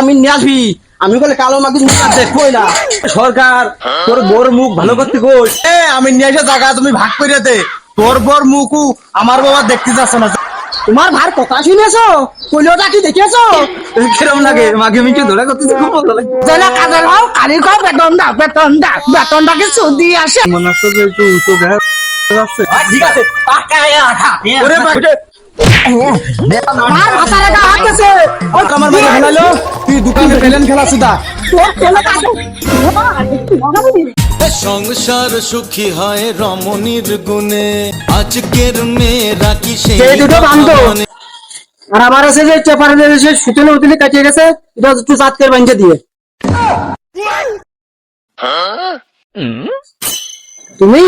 আমি নিয়ে আসবি। আমি বলে কালো মাগি নিয়ে আসতে কই না। সরকার তোর বোর মুখ ভালো করতে কই এ আমি নিয়ে এসে জায়গা তুমি ভাগ করে দে। তোর বোর মুখও আমার বাবা দেখতে যাচ্ছে না। তোমার ভার কথা শুনেছো? কইলোটা কি দেখেছ কিরম লাগে? মাগে মিকে ধরে করতেছে খুব মজা লাগে। যেটা কাজের হও কালি খাও বেতন দাও বেতন দাও বেতনটাকে সুদি আসে। মনে হচ্ছে যে একটু উঁচু ঠিক আছে। বাবা, ওরে। ফেলালো তুই দোকানে খেলা সুদা কাছে সংসার সুখী হয় রমণীর গুণে। আজকের মেয়েরা কি সেই দুটো বান্ধব। আর আমার আছে যে চেপারে সে সুতলে উতলে কাটিয়ে গেছে এটা একটু চাঁদকে বাঞ্চে দিয়ে। তুমি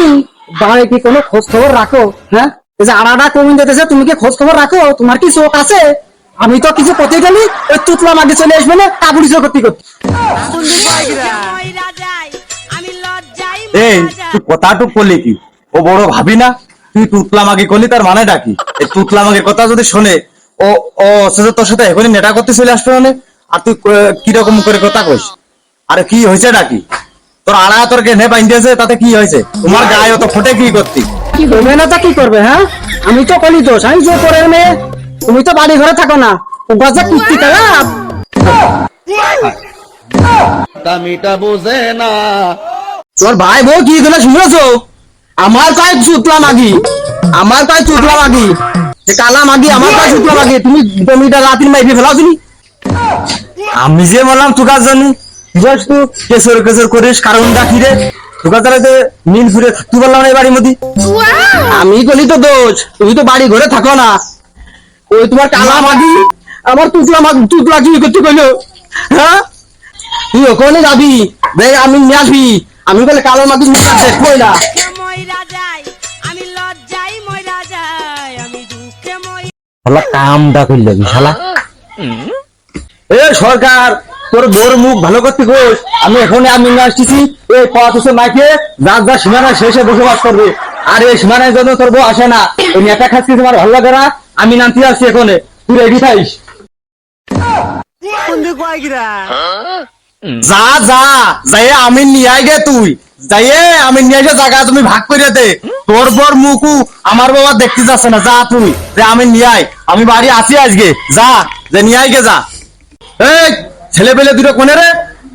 বাড়ি কি কোনো খোঁজ খবর রাখো হ্যাঁ? এই যে আড়াটা কমিয়ে দিতেছে তুমি কি খোঁজ খবর রাখো? তোমার কি চোখ আছে? আমি তো কিছু করতে গেলি ওই তুতলা মাগে চলে আসবে না কাবুড়ি চোখ করতে এই তুই কথাটুক করলি কি? ও বড় ভাবি না? তুই তুতলা মাগে করলি তার মানে ডাকি এই তুতলা মাগের কথা যদি শোনে ও ও সেটা তোর সাথে এখনই নেটা করতে চলে আসবে মানে? আর তুই কীরকম করে কথা কইস? আরে কি হয়েছে ডাকি তোর আড়া তোর নে বাইন্দিয়েছে তাতে কি হয়েছে? তোমার গায়ে অত ফোটে কি করতি? কি করবে? না তা কি করবে হ্যাঁ? আমি তো কলি দোষ আমি যে পরের মেয়ে। তুমি তো বাড়ি ঘরে থাকো না। যে কুর্তি কালাপ দামিটা বোঝে না। তোর ভাই বউ কি দিলে শুনেছো? আমার কায় চুতলা মাগি। আমার কায় চুতলা মাগি। সে কালা মাগি আমার কায় চুতলা মাগি। তুমি জমিটা লাতিন মাইফি ফেলাও তুমি। আমি যে বললাম তোকার জন্য তুই কেসর কেসর করিস কারণ ডাকি রে। তোকার নীল ফিরে থাকতে পারলাম না এই বাড়ির মধ্যে। আমি বলি তো দোষ তুমি তো বাড়ি ঘরে থাকো না। ওই তোমার কালা মাগি আমার তুতলা মাগি তুতলা কি করতে কইলো হ্যাঁ? তুই ওখানে যাবি আমি নিয়ে আসবি। আমি বলে কালো মাগি না। শালা কামটা করলে শালা? এ সরকার তোর বোর মুখ ভালো করতে কোস আমি এখন আমি নিয়ে আসতেছি এই হচ্ছে মাইকে যার যা সীমানা শেষে বসবাস করবে। আর এই সীমানায় জন্য তোর বউ আসে না ওই নেতা খাচ্ছি তোমার ভালো লাগে না আমি নামতে আসছি এখানে তুই রেডি থাইস যা যা যাই আমি নিয়ে আই গে তুই। যাইয়ে আমি নিয়ে এসে জায়গা তুমি ভাগ করে দে। তোর বর মুখু আমার বাবা দেখতে যাচ্ছে না যা তুই। যে আমি নিয়ে আই আমি বাড়ি আছি আজকে যা যে নিয়ে গে যা। এই ছেলে পেলে দুটো কোনে রে?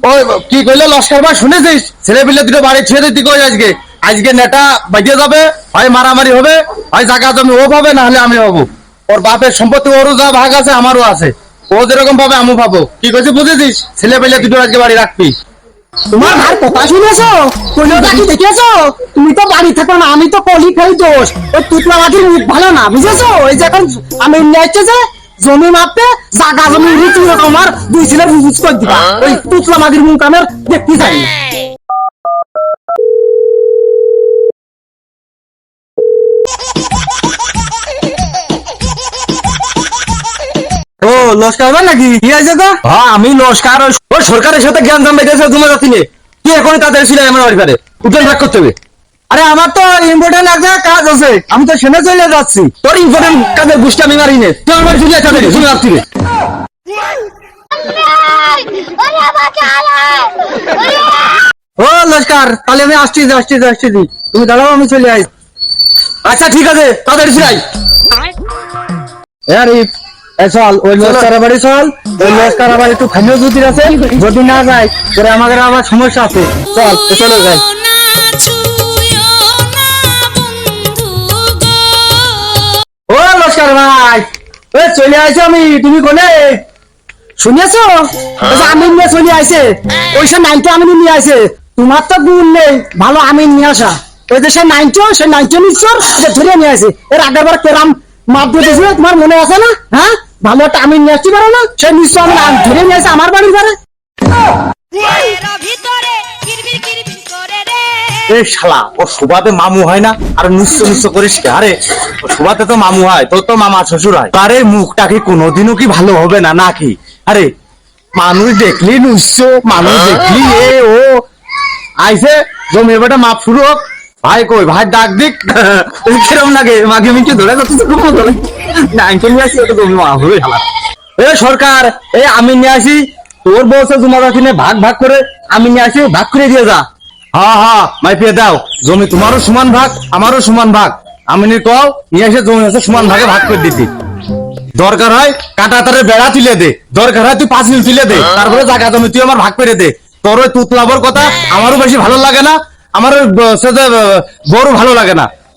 ওই, কি কইলে, লস্কর বা শুনেছিস? ছেলে পেলে দুটো বাড়ি ছেড়ে দিতে কই আজকে? আজকে নেটা বাজিয়ে যাবে, হয় মারামারি হবে, হয় জায়গা জমি ও পাবে না হলে আমি পাবো ওর বাপের সম্পত্তি, ওরও যা ভাগ আছে, আমারও আছে। ও যেরকম পাবে আমি পাবো। কি কইছি, বুঝেছিস? ছেলে পেলে দুটো আজকে বাড়ি রাখবি। তোমার ভার কথা শুনেছো? কইলোটা কি দেখেছ তুমি তো বাড়ি থাকো না, আমি তো কলি খাই দোষ। ওই তুতলা মাটির মুখ ভালো না, বুঝেছ? ওই যে এখন আমি নেচে যে জমি মাপতে জাগা জমি রুচি তোমার দুই ছেলে রুজ করে দিবা। ওই তুতলা মাটির মুখ আমার দেখতে চাই ও হবে নাকি? কি আছে তো হ্যাঁ আমি নমস্কার। ও সরকারের সাথে জ্ঞান জাম বেঁধেছে তোমার যাচ্ছি কি এখন তাদের ছিল আমার উঠে ভাগ করতে হবে। আরে আমার তো ইম্পর্টেন্ট একটা কাজ আছে। আমি তো সেনে চলে যাচ্ছি। তোর ইম্পর্টেন্ট কাজের বুঝতে আমি মারি নে। তুই আমার চলে যাচ্ছে দেখে শুনে ও নমস্কার তাহলে আমি আসছি আসছি আসছি তুমি দাঁড়াও আমি চলে আই। আচ্ছা ঠিক আছে তাড়াতাড়ি ফিরাই আরে চল ওই লস্কার বাড়ি চল। ওই লস্কার বাড়ি একটু খাইলেও যদি আছে যদি না যায় পরে আমাদের আবার সমস্যা আছে। চল চলে যাই। ও ভাই। এ চলে আইছে আমি তুমি কোনে? শুনেছো আমিন নিয়ে চলে আইছে। ওই সে নাইনটা আমিন নিয়ে আইছে। তোমার তো গুণ নেই ভালো আমিন নিয়ে আসা। ওই যে সে নাইনটো সে নাইনটো নিচ্ছর ধরে নিয়ে আসে এর আগের বার কেরাম মাপ দিয়েছিল তোমার মনে আছে না? হ্যাঁ? ভালো একটা আমিন নিয়ে আসতে পারো না? সে নিশ্চয় আম- ধরে নিয়ে আসে আমার বাড়ির ঘরে। এর ভিতরে কিরবির কিরবির করে রে। এ শালা ও সুবাতে মামু হয় না? আর করিস কে? আরে ও সুবাতে তো মামু হয় তোর তো মামা শ্বশুর হয়। আরে মুখটা কি কোনোদিনও কি ভালো হবে না নাকি? আরে মানুষ দেখলি মানুষ দেখলি এ ও। আইসে জমি বেটা মাপ শুরু হোক। ভাই কই ভাই ডাক দিক। কিরম লাগে? মাকে ধরে খুব না আঙ্কেল নিয়ে আসি ওটা জমি মাপ হবে শালা। এ সরকার এ আমি নিয়ে আসি। তোর বউসে জমা রাখিনি ভাগ ভাগ করে আমি নিয়ে আসি ভাগ করে দিয়ে যা। হ্যাঁ হ্যাঁ মাইপিয়ে দাও জমি তোমারও সমান ভাগ আমারও সমান ভাগ। আমি কও নিয়ে এসে জমি আছে সমান ভাগে ভাগ করে দিতি। দরকার হয় কাটা তারে বেড়া তুলে দে দরকার হয় তুই পাঁচিল তুলে দে তারপরে জায়গা জমি তুই আমার ভাগ করে দে। তোর ওই তুতলাবর কথা আমারও বেশি ভালো লাগে না আমার ওই ব- সে যে, আহ, বড়ও ভালো লাগে না।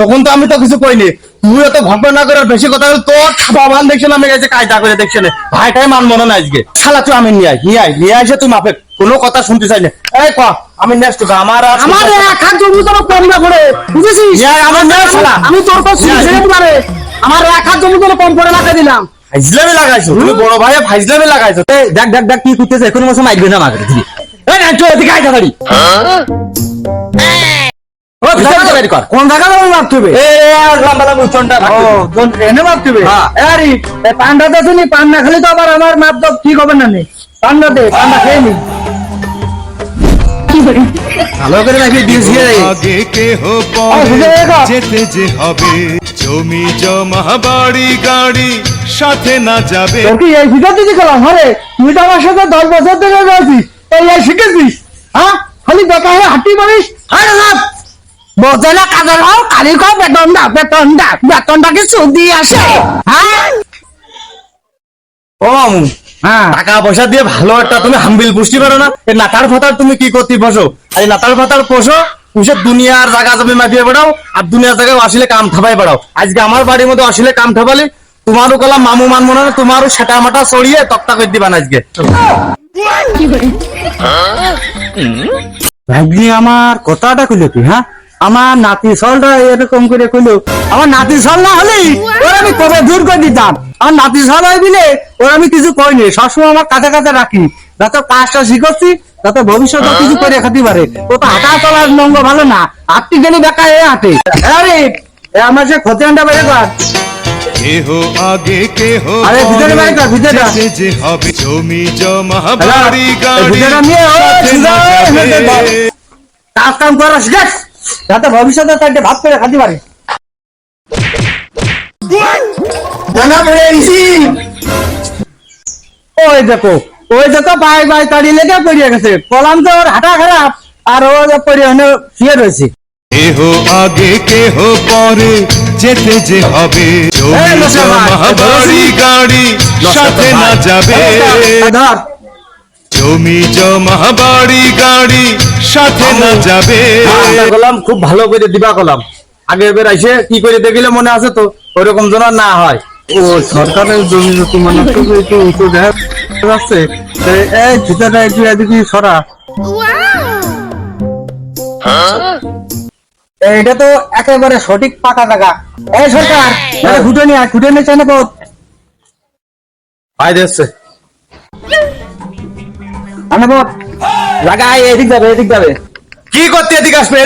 তখন তো আমি তো কিছু কইনি। তুই এত ভাববে না করে বেশি কথা বলে। তোর বাবান দেখছে আমি গেছে কায়দা করে দেখছে না ভাইটাই মান মনে না আজকে। শালা তুই আমি নিয়ে আয় নিয়ে আয় নিয়ে আসে তুই মাপে। কোনো কথা শুনতে চাই না। এই ক আমি নেক্সট আমার আর আমার এক জমি তোর কম না করে বুঝেছিস? আমার না শালা। আমি তোর কাছে ইয়া। ছেড়ে দিবারে আমার এক জমি তোর কম করে লাগাই দিলাম। ফাইজলামে লাগাইছো? তুমি বড় ভাইয়া ফাইজলামে লাগাইছো। এই দেখ দেখ দেখ কি করতেছে। এখন মতো মাইরবে না মাগরে দিবি এই না চল এদিকে আয় তাড়াতাড়ি। কোন জায়গা যাব মাপতে হবে? এ লম্বা লম্বা উচ্চনটা ও কোন এনে মাপতে হ্যাঁ। আরে পান্ডা তো শুনি পান না তো আবার আমার মাপ তো ঠিক হবে না নে। পান্ডা দে পান্ডা খেয়ে নি। ভালো করে রাখি দিয়েছি আগে কেহ ও, পরে বুঝে গেছো? যেতে যে হবে। জমি জমা বাড়ি গাড়ি সাথে না যাবে। তোর কি এই শিখা দিতে গেলাম? হরে তুই তো আমার সাথে দশ বছর থেকে রয়েছিস। এই এই শিখেছিস? হ্যাঁ? খালি বেকা হয়ে হাঁটি মারিস? না বোঝে না কাজের হও কালি খাও বেতন দা বেতন দা বেতনটা কি সুদ দিয়ে আসে হ্যাঁ ও মামু হ্যাঁ টাকা পয়সা দিয়ে ভালো একটা তুমি হাম্বিল পুষতে পারো না। এই নাতার ফাতার তুমি কি করতে বসো? আর এই নাতার ফাতার পোষো পুষে দুনিয়ার জায়গা জমি মাফিয়ে বেড়াও আর দুনিয়ার জায়গায় আসলে কাম থাবাই বেড়াও। আজকে আমার বাড়ির মধ্যে আসলে কাম থাবালে তোমারও কলাম মামু মান মনে হয় তোমারও সেটা মাটা চড়িয়ে তক্তা করে দিবা না আজকে ভাগ্নি আমার কথাটা কইলো কি হ্যাঁ? আমার নাতি সলটা এরকম করে কইলো আমার নাতি সল না হলেই ওর আমি কবে দূর করে দিতাম? আমার নাতি সল হয় বিলে ওর আমি কিছু কইনি সবসময় আমার কাছে কাছে রাখি। যাতে কাজটা শিখছি যাতে ভবিষ্যতে কিছু করে খাতে পারে ও তো হাঁটা চলার নঙ্গ ভালো না। গেলে বেকা এ হাঁটে। আরে আমার সে ক্ষতি আনটা বেড়ে কর। কেহ আগে কেহ আরে ভিতরে পরে কর, ভিতরে যে হবে জমি জমা বাড়ি গাড়ি ভিতরটা নিয়ে ও, সুজা, এই যাবে। ভিতরে ধর। কাজ কাম করা শিখাস যাতে ভবিষ্যতে তাকে ভাত করে খাতে পারে। ওই দেখো ওই দেখো বাই বাই তাড়ি লেগে পড়িয়ে গেছে। কলাম তো ওর হাঁটা খারাপ আর ও পড়ে ওখানে শুয়ে রয়েছে। কেহ আগে কেহ পরে যেতে যে হবে? গাড়ি সাথে না যাবে। ধর। জমি জমা বাড়ি গাড়ি সাথে না যাবে। আচ্ছা, কলাম খুব ভালো করে দিবা কলাম। আগের বের আইসে কি করে দেখিলে মনে আছে তো? ওইরকম যেন না হয়। ও সরকারের জমি যদি মনে একটু উঁচু দেখা যাচ্ছে। এই ভিতরে একটু এদিকে সরা। এইটা তো একেবারে সঠিক পাকা জায়গা এই সরকার এটা ঘুটে নিয়ে ঘুটে নিয়ে চাই না পথ। ভাই দেখছে। এদিক যাবে এদিক যাবে। কি করতে এদিকে আসবে?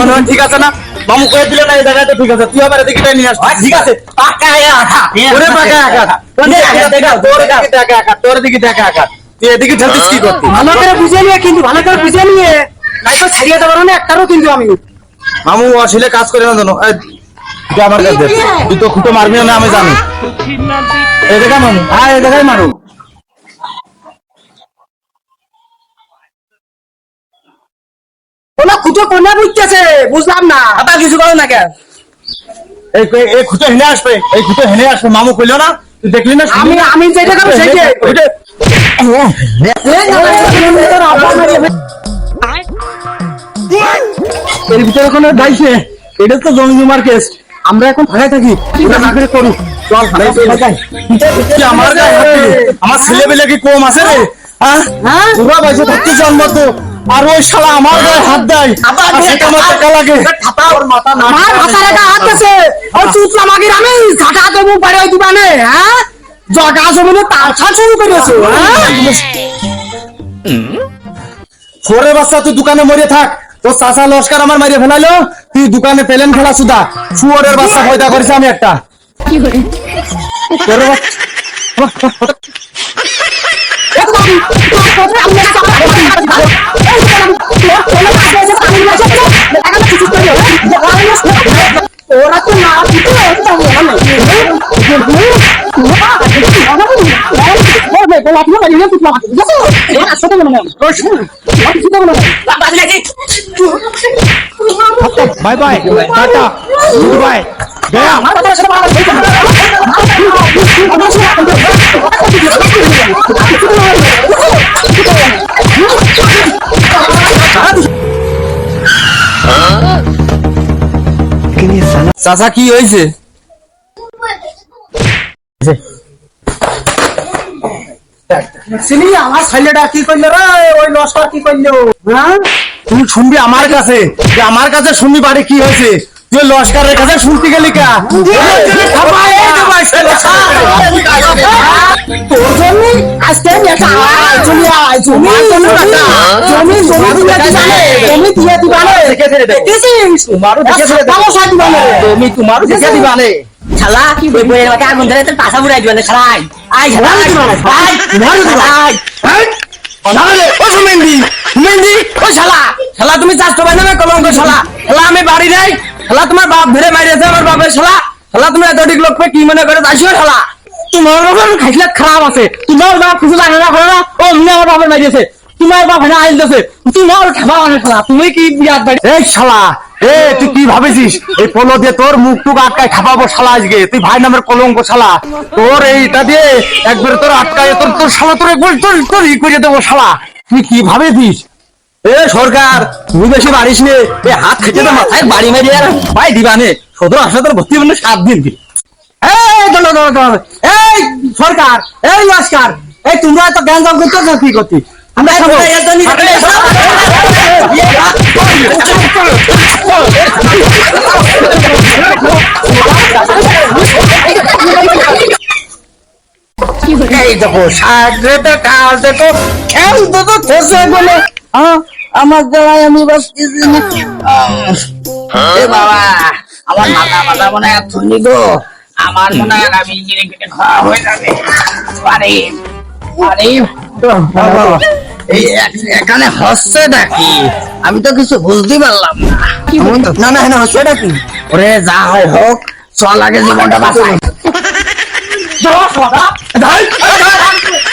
মনে ঠিক আছে না? মামু কয়ে দিলে না এই জায়গাটা ঠিক আছে। তুই আবার এদিকে নিয়ে আসবি ঠিক আছে। পাকা আঘাত। ওরে পাকা আঘাত। তোর দিকে দেখা তোর দিকে দেখা আঘাত তোর দিকে দেখা আঘাত। তুই এদিকে ঠেলছিস কি করতে? ভালো করে বুঝে নিয়ে কিন্তু ভালো করে বুঝে নিয়ে। নাই তো ছাড়িয়ে দেবো না একটারও কিন্তু আমি মামু আসলে কাজ করে না জানো আমার কাছে তুই তো খুঁটো মারবি না আমি জানি। এই দেখা মামু। হ্যাঁ এই দেখাই মারু। ওনা খুঁজো কোনা বুঝতেছে বুঝলাম না। আবার কিছু করো না কেন এই এই- এই খুঁটো হেনে আসবে এই খুঁটো হেনে আসবে মামু কইলো না তুই দেখলি না আমি আমি যেটা করব সেইটাই। এর ভিতরে কোনো এটা তো জমি জমার কেস আমরা এখন ফাঁকায় থাকি। করুক। চল আমার ছেলে পেলে কি কম আছে রে? হ্যাঁ? হ্যাঁ? তোরা বাইসে থাকতে জন্ম তো। আর ওই শালা আমার গায়ে হাত দেয়। আবার আর সেটা আমার টাকা লাগে। ওর মাথা না আমার মাথার একটা হাত আছে। ও চুতলা মাগির আমি ঝাঁটা দেবো পারে ওই দিবানে হ্যাঁ? জগা জমিনে তার ছাড় শুরু করেছ হ্যাঁ? ছোরে বাচ্চা তুই দোকানে মরে থাক। তোর চাচা লস্কার আমার মারিয়ে ফেলাইলো। তুই দোকানে পেলেন খেলা সুদা। শুয়ারের বাচ্চা পয়দা করেছে আমি একটা orang tuh maaf itu orang tuh. চাচা, কি হয়েছে? আমার ছেলেটা কি করল রে? ওই লস্কর কি করল? হ্যাঁ? তুমি শুনবি আমার কাছে। যে আমার কাছে শুনবি বাড়ি কি হয়েছে। তুই লস্কারের কাছে শুনতে গেলি কা দিবানে দিবানে তোমারও দেখে ফেলে। ভালো সাথ দিবানে দিবানে মাথায় আগুন ধরে তোর পাশা বুড়াই দিবে শালাই শালা তুমি চাষ করবে না, কলঙ্ক আমি বাড়ি নাই শালা, তোমার বাপ ধরে মারিয়েছে আমার বাপের শালা। শালা, তুমি এতটিক লোককে কি মনে করে যাইছো শালা? তোমার বাবার খাইলে খারাপ আছে। তোমার বাপ কিছু জানে না করে না? ও এমনি আমার বাবার মারিয়েছে তোমার বাপ এনে আইল দিয়েছে তোমার খাবা মানে খেলা তুমি কি বিয়াত বাড়ি এই শালা, এ, তুই কি ভাবেছিস? এই পলো দিয়ে তোর মুখ টুক আটকায় খাপাবো শালা আজকে। তুই ভাই নামের কলঙ্ক শালা। তোর এইটা দিয়ে একবার তোর আটকায়, তোর তোর শালা তোর একবার তোর তোর ই করে দেবো শালা। তুই কি ভাবেছিস? এ সরকার তুই বেশি বাড়িস নে এ হাত খেতে তো মাথায় বাড়ি মেরে আর ভাই দিবানে সদর হাসপাতাল ভর্তি মানে সাত দিন এই দলো দলো দলো এই সরকার এই লস্কর এই তোমরা তো জ্ঞান দাও করতে কি করতে আমরা এই দেখো রেটে কাজ দেখো খেল দেখো থেসে বলে হ্যাঁ আমার জায়গায় আমি না এ বাবা আমার মাথা মাথা মনে হয় থুনি গো আমার মনে হয় আমি গিরে গিরে খাওয়া হয়ে যাবে আরে আরে এখানে হচ্ছে নাকি আমি তো কিছু বুঝতে পারলাম না না না না হচ্ছে কি ওরে যা হয় হোক চল আগে জীবনটা বাঁচাই ধর, ধর, ধর,